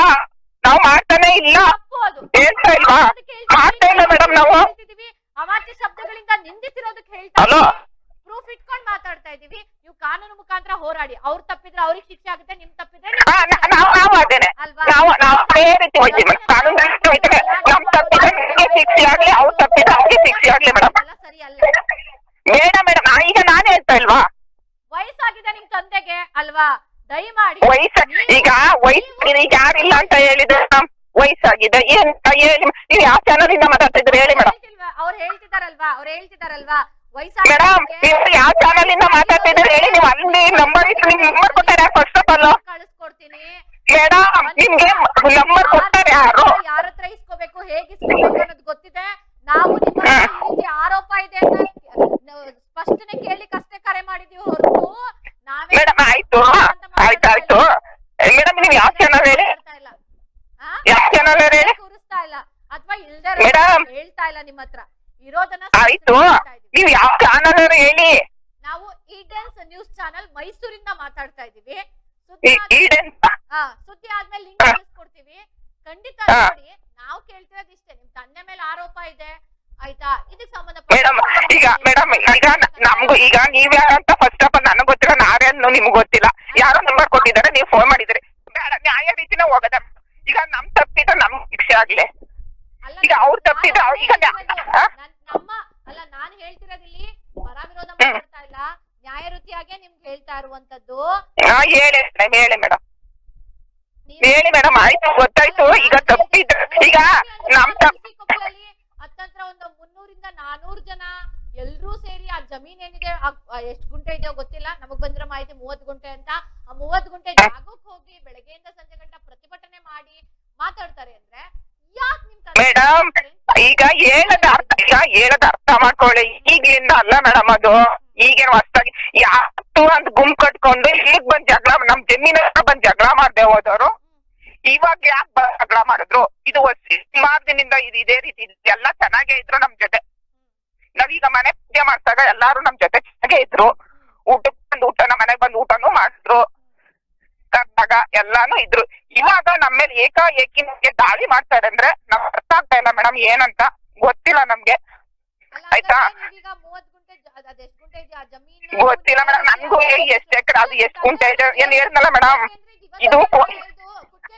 ನಾವು ಮಾಡ್ತಾನೆ ಇಲ್ಲ ತಪ್ಪು ಅದು ಹೇಳ್ತಾ ಇಲ್ವಾ ಅದಕ್ಕೆ ಹೇಳ್ತಾ ಮಾಡ್ತಾ ಇಲ್ಲ ಮೇಡಮ್ ನಾವು ಹೇಳ್ತಿದೀವಿ. ಅವಾಚ್ಯ ಶಬ್ದಗಳಿಂದ ನಿಂದಿಸಿರೋದಕ್ಕೆ ಹೇಳ್ತಾ ಹಲೋ ಪ್ರೂಫ್ ಇಟ್ಕೊಂಡ್ ಮಾತಾಡ್ತಾ ಇದೀವಿ ನೀವು ಕಾನೂನು ಮುಖಾಂತರ ಹೋರಾಡಿ. ಅವ್ರು ತಪ್ಪಿದ್ರೆ ಅವ್ರಿಗೆ ಶಿಕ್ಷೆ ಆಗುತ್ತೆ ನಿಮ್ ತಪ್ಪಿದ್ರೆ ವಯಸ್ಸಾಗಿದೆ ನಿಮ್ ತಂದೆಗೆ ಅಲ್ವಾ? ದಯಮಾಡಿ. ವಯಸ್ಸ ಈಗ ವಯಸ್ಸು ಯಾರಿಲ್ಲ ಅಂತ ಹೇಳಿದ್ರೆ ವಯಸ್ಸಾಗಿದೆ. ಏನ್ ಹೇಳಿ ನೀವು ಯಾವ ಚಾನಲ್ ಇಂದ ಮಾತಾಡ್ತಿದ್ರಿ ಹೇಳಿ ಮೇಡಮ್? ಅವ್ರು ಹೇಳ್ತಿದಾರಲ್ವಾ? ಅವ್ರು ಹೇಳ್ತಿದಾರಲ್ವಾ? ಮೇಡಮ್ ಯಾವ ಚಾನಲ್ ಇಂದ ಮಾತಾಡ್ತಿದ್ರಿ ಹೇಳಿ ನೀವು ಅಲ್ಲಿ ನಂಬರ್ ಇತ್ತು ನಿಮ್ ನಂಬರ್ ಕೊಟ್ಟಾರೆ ಫಸ್ಟ್ ಆಫ್ ಆಲ್ ಕಳಿಸ್ಕೊಡ್ತೀನಿ. ಮೇಡಮ್ ನಿಮ್ಗೆ ನಂಬರ್ ಕೊಟ್ಟಾರೆ ಯಾರು? ಯಾರ ಹತ್ರ ಇಸ್ಕೋಬೇಕು ಹೇಗೆ ಇಸ್ಕೋಬೇಕು ಅನ್ನೋದು ಗೊತ್ತಿದೆ ನಾವು ನಿಮ್ಮ ಮೇಲೆ ಈ ರೀತಿ ಆರೋಪ ಇದೆ ಅಂತ ನಾವು ಸ್ಪಷ್ಟನೆ ಕೇಳಲಿಕ್ಕೆ ಅಷ್ಟೇ ಕರೆ ಮಾಡಿದೀವಿ ಹೊರತು ನಾವೇ ಮೇಡಮ್ ಆಯ್ತು ಆಯ್ತು ಆಯ್ತು ಮೇಡಮ್ ನೀವು ಯಾವ ಚಾನಲ್ ಹೇಳಿ ಮಾತಾಡ್ತಾ ಇಲ್ಲ. ಆ? ಯಾವ ಚಾನಲ್ ಹೇಳಿ ಕೂರಿಸ್ತಾ ಇಲ್ಲ ಅಥವಾ ಇಲ್ದೇ ಮೇಡಮ್. ಹೇಳ್ತಾ ಇಲ್ಲ ನಿಮ್ಮ ಹತ್ರ ಇರೋದನ್ನ ಆಯ್ತು ಹೇಳ್ತಾ ಇದೀವಿ. ನೀವು ಯಾವ ಚಾನಲ್ ಹೇಳಿ. ನಾವು ಈಡೆನ್ಸ್ ನ್ಯೂಸ್ ಚಾನೆಲ್ ಮೈಸೂರಿಂದ ಮಾತಾಡ್ತಾ ಇದೀವಿ ಸುದ್ದಿ ಆದ್ಮೇಲೆ ಲಿಂಕ್ ಕೊಡ್ತೀವಿ ಕಳಿಸ್ಕೊಡ್ತೀವಿ. ಖಂಡಿತ ನೋಡಿ. ನಾವು ಕೇಳ್ತಿರೋದು ಇಷ್ಟೇ. ನಿಮ್ ತಂದೆ ಮೇಲೆ ಆರೋಪ ಇದೆ ಆಯ್ತಾ? ಇದಕ್ಕೆ ಸಂಬಂಧ ಮೇಡಮ್ ಈಗ ಮೇಡಮ್ ಈಗ ನಮ್ಗು ಈಗ ನೀವ್ ಯಾರಂತ ಫಸ್ಟ್ ಆಫ್ ಆಲ್ ನನಗ್ ಗೊತ್ತಿಲ್ಲ ನಾರೇನು ನಿಮ್ಗೆ ಗೊತ್ತಿಲ್ಲ. ಯಾರೋ ನಂಬರ್ ಕೊಟ್ಟಿದ್ದಾರೆ ನೀವು ಫೋನ್ ಮಾಡಿದ್ರಿ ಬೇಡ ನ್ಯಾಯ ರೀತಿನ ಹೋಗದ. ಈಗ ನಮ್ ತಪ್ಪಿದ್ರೆ ನಮ್ ಶಿಕ್ಷೆ ಆಗ್ಲಿ. ಈಗ ಅವ್ರ ತಪ್ಪಿದ್ರೆ ಈಗ ನ್ಯಾ- ಹೇಳ್ತಿರೋದು. ಹಾ? ನನ್- ನಮ್ಮ ಅಲ್ಲ ನಾನ್ ಹೇಳ್ತಿರೋದಿಲ್ಲಿ ಪರ ವಿರೋಧ ಹ್ಮ್. ಮಾತಾಡ್ತಾ ಇಲ್ಲ ನ್ಯಾಯ ರೀತಿಯಾಗೆ ನಿಮ್ಗೆ ಹೇಳ್ತಾ ಇರುವಂತದ್ದು ಹಾ ಹೇಳಿ ಮೇಡಮ್ ಹೇಳಿ ಮೇಡಮ್ ಹೇಳಿ ಮೇಡಮ್ ಆಯ್ತು ಗೊತ್ತಾಯ್ತು. ಈಗ ತಪ್ಪಿದ್ದು ಈಗ ನಮ್ ಹತ್ತತ್ರ ಒಂದು ಮುನ್ನೂರಿಂದ ನಾನೂರು ಜನ ಎಲ್ರೂ ಸೇರಿ ಆ ಜಮೀನ್ ಏನಿದೆ ಎಷ್ಟು ಗುಂಟೆ ಇದೆಯೋ ಗೊತ್ತಿಲ್ಲ. ನಮಗ್ ಬಂದಿರೋ ಮಾಹಿತಿ ಮೂವತ್ ಗುಂಟೆ ಅಂತ. ಆ ಮೂವತ್ ಗುಂಟೆ ಜಾಗಕ್ಕೆ ಹೋಗಿ ಬೆಳಗ್ಗೆಯಿಂದ ಸಂಜೆ ಗಂಟ ಪ್ರತಿಭಟನೆ ಮಾಡಿ ಮಾತಾಡ್ತಾರೆ ಅಂದ್ರೆ ಯಾಕ್ ನಿಮ್ ಮೇಡಂ ಮೇಡಮ್ ಈಗ ಹೇಳದ ಅರ್ಥ ಈಗ ಹೇಳದ ಅರ್ಥ ಮಾಡ್ಕೊಳ್ಳಿ. ಈಗ್ಲಿಂದ ಅಲ್ಲ ಮೇಡಮ್ ಅದು. ಈಗೇನು ಹೊಸ್ದಾಗಿ ಯಾವತ್ತು ಅಂತ ಗುಂಪ್ ಕಟ್ಕೊಂಡು ಇಲ್ಲಿಗ್ ಬಂದ್ ಜಗಳ ನಮ್ ಜಮೀನ ಹತ್ರ ಬಂದ್ ಜಗಳ ಮಾಡ್ದೆ ಹೋದವರು. ಇವಾಗ ಯಾಕೆ ಜಗಳ ಮಾಡಿದ್ರು? ಇದು ಸುಮಾರು ದಿನದಿಂದ ಇದು ಇದೇ ರೀತಿ. ಎಲ್ಲ ಚೆನ್ನಾಗೇ ಇದ್ರು ನಮ್ ಜೊತೆ. ನಾವೀಗ ಮನೆ ಪೂಜೆ ಮಾಡ್ತಾಗ ಎಲ್ಲಾರು ನಮ್ ಜೊತೆ ಚೆನ್ನಾಗೆ ಇದ್ರು. ಊಟಕ್ಕೆ ಬಂದ್ ಊಟ ನಮ್ಮ ಮನೆಗ್ ಬಂದು ಊಟನೂ ಮಾಡಿದ್ರು. ಕರ್ದಾಗ ಎಲ್ಲಾನು ಇದ್ರು. ಇವಾಗ ನಮ್ಮ ಮೇಲೆ ಏಕಾಏಕಿ ನಮ್ಗೆ ದಾಳಿ ಮಾಡ್ತಾರೆ ಅಂದ್ರೆ ನಮ್ಗೆ ಅರ್ಥ ಆಗ್ತಾ ಇಲ್ಲ ಮೇಡಮ್ ಏನಂತ ಗೊತ್ತಿಲ್ಲ ನಮ್ಗೆ. ಆಯ್ತಾ? ಗುಂಟೆ ಅದ್- ಎಷ್ಟ್ ಗುಂಟೆ ಜಮೀನು ಗೊತ್ತಿಲ್ಲ ಮೇಡಮ್ ನನ್ಗೂ ಎಷ್ಟ್ ಎಕರೆ ಅದು ಎಷ್ಟ್ ಗುಂಟೆ ಇದೆ ಏನ್ ಹೇಳ್ದಲ್ಲ ಮೇಡಮ್ ಇದು ಕೊ-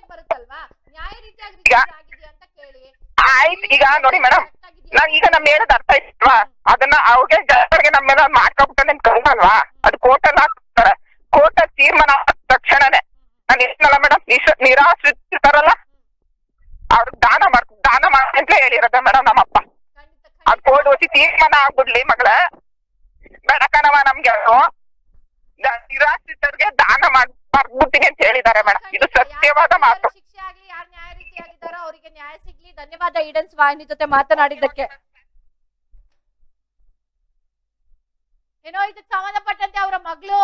ಬರುತ್ತಲ್ವಾ? ನ್ಯಾಯ ರೀತಿಯಾಗಿ ಈಗ- ರಿಜಿಸ್ಟರ್ ಆಗಿದೆಯಾ ಅಂತ ಕೇಳಿ. ಆಯ್ತು ಈಗ ನೋಡಿ ಮೇಡಮ್ ನಾನ್ ಈಗ ನಮ್ ಹೇಳೋದ್ ಅರ್ಥ ಇಲ್ವಾ ಅದನ್ನ ಅವ್ರಿಗೆ ಜನರಿಗೆ ನಮ್ಮ ಮೇಲೆ ಮಾಡ್ಕೊಬಿಟ್ಟು ನಿಮ್ ಕಲ್ವಲ್ವಾ ಅದು ಕೋರ್ಟಲ್ಲಿ ಹಾಕ್ತಾರೆ. ಕೋರ್ಟ್ ತೀರ್ಮಾನ ಆದ ತಕ್ಷಣನೇ ನಾನು ಹೇಳ್ನಲ್ಲ ಮೇಡಮ್ ನಿರಾಶ್ರಿತಾರಲ್ಲ? ಅವ್ರಿಗೆ ದಾನ ಮಾಡ್ ದಾನ ಮಾಡಿ ಅಂತ ಹೇಳಿರೋದ ಮೇಡಮ್ ನಮ್ಮಪ್ಪ. ಅದ್ ಹೋದ್ ವರ್ಷ ತೀರ್ಮಾನ ಆಗ್ಬಿಡ್ಲಿ ಮಗಳ. ಬೇಡ ಕಣವ ನಮ್ಗೆ ದ- ನಿರಾಶ್ರಿತರಿಗೆ ದಾನ ಮಾಡ್ ಬರ್ಬಿಡ್ತೀನಿ ಅಂತ ಹೇಳಿದ್ದಾರೆ ಮೇಡಮ್ ಇದು ಸತ್ಯವಾದ ಮಾತು. ಶಿಕ್ಷೆ ಆಗ್ಲಿ ಯಾರು ನ್ಯಾಯ ರೀತಿಯಾಗಿದ್ದಾರೋ ಅವರಿಗೆ ನ್ಯಾಯ ಸಿಗ್ಲಿ. ಧನ್ಯವಾದ ಈಡನ್ಸ್ ವಾಹಿನಿ ಜೊತೆ ಮಾತನಾಡಿದ್ದಕ್ಕೆ. ಏನೋ ಇದಕ್ಕೆ ಸಂಬಂಧಪಟ್ಟಂತೆ ಅವರ ಮಗಳು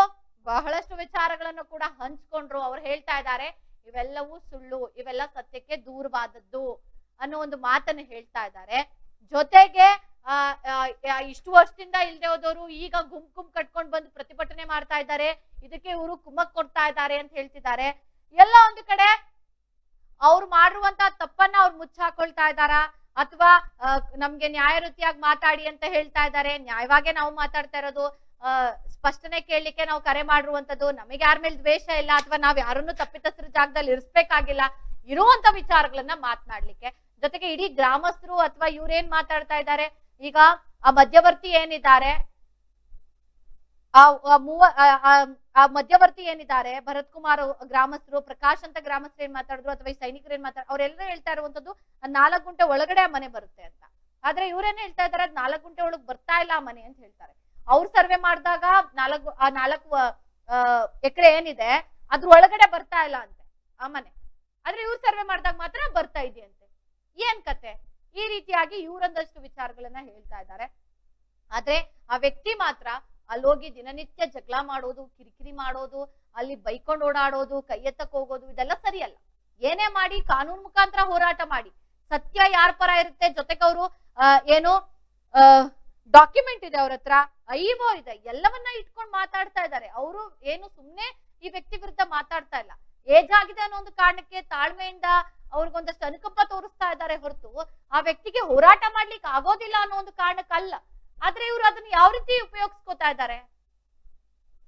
ಬಹಳಷ್ಟು ವಿಚಾರಗಳನ್ನು ಕೂಡ ಹಂಚ್ಕೊಂಡ್ರು. ಅವ್ರು ಹೇಳ್ತಾ ಇದ್ದಾರೆ ಇವೆಲ್ಲವೂ ಸುಳ್ಳು ಇವೆಲ್ಲ ಸತ್ಯಕ್ಕೆ ದೂರವಾದದ್ದು ಅನ್ನೋ ಒಂದು ಮಾತನ್ನು ಹೇಳ್ತಾ ಇದ್ದಾರೆ. ಜೊತೆಗೆ ಇಷ್ಟು ವರ್ಷದಿಂದ ಇಲ್ದೆ ಹೋದವರು ಈಗ ಗುಂಪು ಗುಂಪು ಕಟ್ಕೊಂಡು ಬಂದು ಪ್ರತಿಭಟನೆ ಮಾಡ್ತಾ ಇದ್ದಾರೆ. ಇದಕ್ಕೆ ಇವರು ಕುಮ್ಮಕ್ ಕೊಡ್ತಾ ಇದ್ದಾರೆ ಅಂತ ಹೇಳ್ತಿದ್ದಾರೆ. ಎಲ್ಲ ಒಂದು ಕಡೆ ಅವ್ರು ಮಾಡಿರುವಂತ ತಪ್ಪನ್ನ ಅವ್ರು ಮುಚ್ಚಾಕೊಳ್ತಾ ಇದ್ದಾರಾ? ಅಥವಾ ನಮ್ಗೆ ನ್ಯಾಯ ರೀತಿಯಾಗಿ ಮಾತಾಡಿ ಅಂತ ಹೇಳ್ತಾ ಇದ್ದಾರೆ. ನ್ಯಾಯವಾಗೇ ನಾವು ಮಾತಾಡ್ತಾ ಇರೋದು ಸ್ಪಷ್ಟನೆ ಕೇಳಲಿಕ್ಕೆ ನಾವು ಕರೆ ಮಾಡಿರುವಂತದ್ದು ನಮಗೆ ಯಾರ ಮೇಲೆ ದ್ವೇಷ ಇಲ್ಲ, ಅಥವಾ ನಾವ್ ಯಾರನ್ನು ತಪ್ಪಿತಸ್ಥರ ಜಾಗದಲ್ಲಿ ಇರಿಸ್ಬೇಕಾಗಿಲ್ಲ. ಇರುವಂತ ವಿಚಾರಗಳನ್ನ ಮಾತನಾಡ್ಲಿಕ್ಕೆ ಜೊತೆಗೆ ಇಡೀ ಗ್ರಾಮಸ್ಥರು ಅಥವಾ ಇವ್ರೇನ್ ಮಾತಾಡ್ತಾ ಇದ್ದಾರೆ? ಈಗ ಆ ಮಧ್ಯವರ್ತಿ ಏನಿದ್ದಾರೆ? ಆ ಆ ಮಧ್ಯವರ್ತಿ ಏನಿದ್ದಾರೆ? ಭರತ್ ಕುಮಾರ್ ಗ್ರಾಮಸ್ಥರು, ಪ್ರಕಾಶ್ ಅಂತ ಗ್ರಾಮಸ್ಥರು ಏನ್ ಮಾತಾಡಿದ್ರು ಅಥವಾ ಈ ಸೈನಿಕರು ಏನ್ ಮಾತಾಡ ಅವರೆಲ್ಲರೂ ಹೇಳ್ತಾ ಇರುವಂತದ್ದು ನಾಲ್ಕು ಗುಂಟೆ ಒಳಗಡೆ ಆ ಮನೆ ಬರುತ್ತೆ ಅಂತ. ಆದ್ರೆ ಇವ್ರೇನ್ ಹೇಳ್ತಾ ಇದಾರೆ ಅದ್ ನಾಲ್ಕು ಗುಂಟೆ ಒಳಗ್ ಬರ್ತಾ ಇಲ್ಲ ಆ ಮನೆ ಅಂತ ಹೇಳ್ತಾರೆ. ಅವ್ರು ಸರ್ವೆ ಮಾಡಿದಾಗ ನಾಲ್ಕು, ಆ ನಾಲ್ಕು ಎಕರೆ ಏನಿದೆ ಅದ್ರ ಒಳಗಡೆ ಬರ್ತಾ ಇಲ್ಲ ಅಂತೆ ಆ ಮನೆ. ಆದ್ರೆ ಇವ್ರು ಸರ್ವೆ ಮಾಡಿದಾಗ ಮಾತ್ರ ಬರ್ತಾ ಇದೆಯಂತೆ. ಏನ್ ಕತೆ? ಈ ರೀತಿಯಾಗಿ ಇವರೊಂದಷ್ಟು ವಿಚಾರಗಳನ್ನ ಹೇಳ್ತಾ ಇದ್ದಾರೆ. ಆದ್ರೆ ಆ ವ್ಯಕ್ತಿ ಮಾತ್ರ ಅಲ್ಲೋಗಿ ದಿನನಿತ್ಯ ಜಗಳ ಮಾಡೋದು, ಕಿರಿಕಿರಿ ಮಾಡೋದು, ಅಲ್ಲಿ ಬೈಕೊಂಡು ಓಡಾಡೋದು, ಕೈ ಎತ್ತಕ್ಕೆ ಹೋಗೋದು, ಇದೆಲ್ಲ ಸರಿಯಲ್ಲ. ಏನೇ ಮಾಡಿ ಕಾನೂನು ಮುಖಾಂತರ ಹೋರಾಟ ಮಾಡಿ. ಸತ್ಯ ಯಾರ ಪರ ಇರುತ್ತೆ? ಜೊತೆಗೆ ಅವರು ಏನು ಡಾಕ್ಯುಮೆಂಟ್ ಇದೆ ಅವ್ರ ಹತ್ರ, ಐವೋ ಇದೆ, ಎಲ್ಲವನ್ನ ಇಟ್ಕೊಂಡು ಮಾತಾಡ್ತಾ ಇದ್ದಾರೆ. ಅವರು ಏನು ಸುಮ್ನೆ ಈ ವ್ಯಕ್ತಿ ವಿರುದ್ಧ ಮಾತಾಡ್ತಾ ಇಲ್ಲ. ಏಜ್ ಆಗಿದೆ ಅನ್ನೋ ಒಂದು ಕಾರಣಕ್ಕೆ ತಾಳ್ಮೆಯಿಂದ ಅವ್ರಿಗೊಂದಷ್ಟು ಅನುಕಂಪ ತೋರಿಸ್ತಾ ಇದ್ದಾರೆ ಹೊರತು ಆ ವ್ಯಕ್ತಿಗೆ ಹೋರಾಟ ಮಾಡ್ಲಿಕ್ಕೆ ಆಗೋದಿಲ್ಲ ಅನ್ನೋ ಒಂದು ಕಾರಣಕ್ಕಲ್ಲ. ಆದ್ರೆ ಇವರು ಅದನ್ನ ಯಾವ ರೀತಿ ಉಪಯೋಗಿಸ್ಕೋತಾ ಇದ್ದಾರೆ?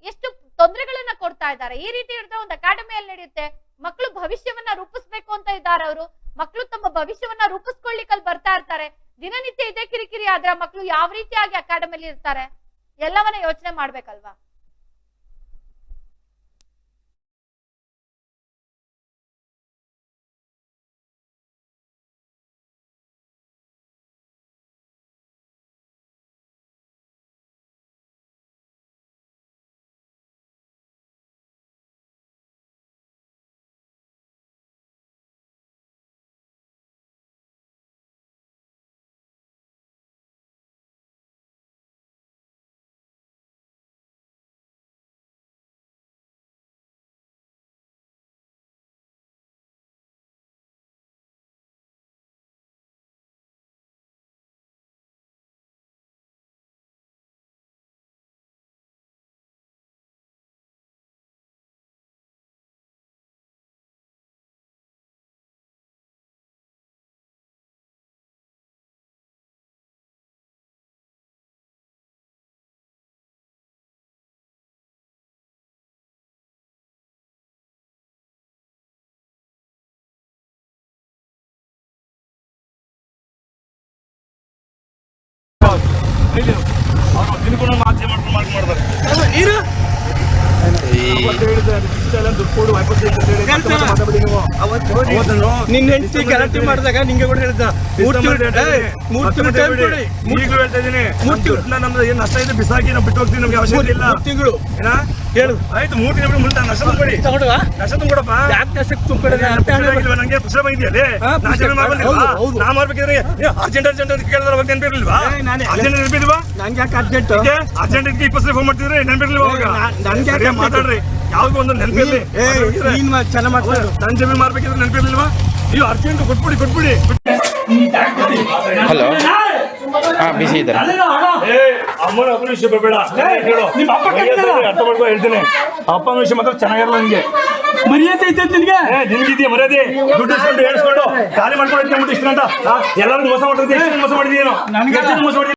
ಎಷ್ಟು ತೊಂದರೆಗಳನ್ನ ಕೊಡ್ತಾ ಇದ್ದಾರೆ? ಈ ರೀತಿ ಇದ್ರೆ ಒಂದು ಅಕಾಡೆಮಿಯಲ್ಲಿ ನಡೆಯುತ್ತೆ? ಮಕ್ಕಳು ಭವಿಷ್ಯವನ್ನ ರೂಪಿಸ್ಬೇಕು ಅಂತ ಇದ್ದಾರೆ ಅವರು. ಮಕ್ಕಳು ತಮ್ಮ ಭವಿಷ್ಯವನ್ನ ರೂಪಿಸ್ಕೊಳ್ಳಿಕ್ಕೆ ಅಲ್ಲಿ ಬರ್ತಾ ಇರ್ತಾರೆ. ದಿನನಿತ್ಯ ಇದೇ ಕಿರಿಕಿರಿ ಆದ್ರೆ ಮಕ್ಕಳು ಯಾವ ರೀತಿಯಾಗಿ ಅಕಾಡೆಮಿಲಿ ಇರ್ತಾರೆ? ಎಲ್ಲವನ್ನ ಯೋಚನೆ ಮಾಡ್ಬೇಕಲ್ವಾ? ಅವ್ರು. ತಿನ್ಕೊಂಡು ಮಾಧ್ಯಮ ಮಾಡ್ಕೊಂಡು ಮಾರ್ಕ್ ಮಾಡ್ತಾರೆ ನೀರು ನಿನ್ನ ಹೆಂಡತಿ ಗಲಾಟೆ ಮಾಡಿದಾಗ ನಿಂಗೆ ಕೂಡ ಹೇಳ್ದ ಮೂರ್ ತಿಂಗಳು ಮೂರ್ ತಿಂಗಳು ಟೈಮ್ ಕೊಡಿ ಮೂರ್ ಈಗಲೂ ಹೇಳ್ತಾ ಇದೀನಿ ಮೂರ್ ತಿಂಗಳು. ದುಡ್ಡನ್ನ ನಮ್ದು ಏನ್ ನಷ್ಟ ಇದೆ ಬಿಸಾಕಿ ನಾವು ಬಿಟ್ಟು ಹೋಗ್ತೀವಿ ನಮ್ಗೆ ಅವಶ್ಯಕತೆ ಇಲ್ಲ. ತಿಂಗಳು ಏನ? ಹೇಳು ಆಯ್ತು ಮೂರು ತಿಂಗಳು ಮುಂದೆ ನಷ್ಟ ತುಂಬಿಡಿ ತಗೊಂಡುವ ನಷ್ಟ ತುಂಬಿಡಪ್ಪ ಯಾಕೆ ದೇಶಕ್ಕೆ ತುಂಬಿಡೋದು ಅಂತ ಹೇಳಿಲ್ವ ನಂಗೆ ಪುಸ್ತಕ ಬಂದಿದೆ ಹಾ, ನಾ. ಜಮೀನು ಮಾಡ್ಬಂದಿಲ್ವಾ. ನಾ ಮಾಡ್ಬೇಕಿದ್ರೆ ಅರ್ಜೆಂಟ್ ಅರ್ಜೆಂಟ್ ಅಂತ ಕೇಳಿದ್ರೆ ಅವಾಗ ನೆನಪಿರ್ಲಿಲ್ವಾ? ಏ, ನಾನೇ- ಅರ್ಜೆಂಟ್ ನೆನಪಿಲ್ವಾ ನಂಗೆ ಯಾಕೆ ಅರ್ಜೆಂಟ್? ಅರ್ಜೆಂಟ್ ಇದಕ್ಕೆ ಇಪ್ಪತ್ತು ಫೋನ್ ಮಾಡ್ತಿದ್ರೆ ನೆನಪಿರ್ಲಿಲ್ವ ಅವಾಗ? ನನ್ಗೆ ಯಾಕೆ ಮಾತಾಡ್ರಿ. ಯಾವ್ದು ಒಂದು ನೆನಪಿರ್ಲಿ ಏ ನೀನ್ ಮಾ- ಚೆನ್ನಾಗ್ ಮಾತಾಡು. ನನ್ನ ಜಮೀನು ಮಾಡ್ಬೇಕಿದ್ರೆ ನೆನಪಿರ್ಲಿಲ್ವಾ? ನೀವು ಅರ್ಜೆಂಟ್ ಕೊಟ್ಬಿಡಿ ಕೊಟ್ಬಿಡಿ. ಹಲೋ ಹಾಂ ಬಿಸಿ ಇದ್ದಾರೆ? ಏ ಅಮ್ಮನ ಅಪ್ಪನ ವಿಷಯ ಬೇಡ ಹೇಳು. ನಿಮ್ಮ ಅಪ್ಪ ಅರ್ಥ ಮಾಡ್ಕೊ ಹೇಳ್ತೀನಿ. ಅಪ್ಪನ ವಿಷಯ ಮಾತ್ರ ಚೆನ್ನಾಗಿರಲ್ಲ ನಿಮಗೆ ಮರ್ಯಾದೆ ಐತೆ ನಿನ್ಗೆ? ಏ ನಿನ್ಗಿದ್ಯಾ ಮರ್ಯಾದೆ? ದುಡ್ಡು ಇಸ್ಕೊಂಡು ಹೇಳಿಸ್ಕೊಂಡು ಖಾಲಿ ಮಾಡ್ಕೊಂಡು ಇಷ್ಟ ಅಂತ ಎಲ್ಲರೂ ಮೋಸ ಮಾಡಿದ್ರೆ ಮೋಸ ಮಾಡಿದೀನೋ ನನ್ಗೆ- ಮೋಸ ಮಾಡಿದೀನಿ